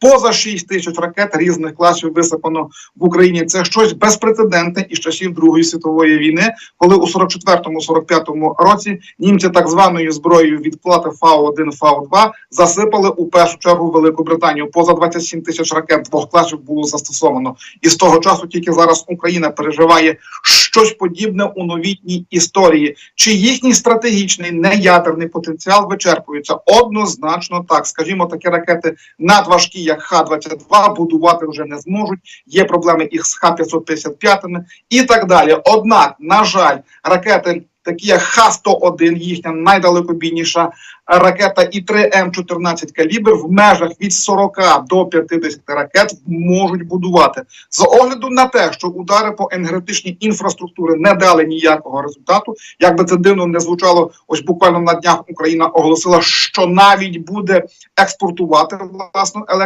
Поза 6 тисяч ракет різних класів висипано в Україні. Це щось безпрецедентне із часів Другої світової війни, коли у 44-45 році німці так званою зброєю відплати Фау-1, Фау-2 засипали у першу чергу Велику Британію. Поза 27 тисяч ракет двох класів було застосовано. І з того часу тільки зараз Україна переживає щось подібне у новітній історії. Чи їхній стратегічний неядерний потенціал вичерпується? Однозначно так. Скажімо, такі ракети надважкі, як Х-22, будувати вже не зможуть. Є проблеми їх з Х-555 і так далі. Однак, на жаль, ракети. Такі як Х-101, їхня найдалекобійніша ракета і 3 М14 калібр в межах від 40 до 50 ракет можуть будувати. З огляду на те, що удари по енергетичній інфраструктурі не дали ніякого результату, як би це дивно не звучало, ось буквально на днях Україна оголосила, що навіть буде експортувати власну електрику.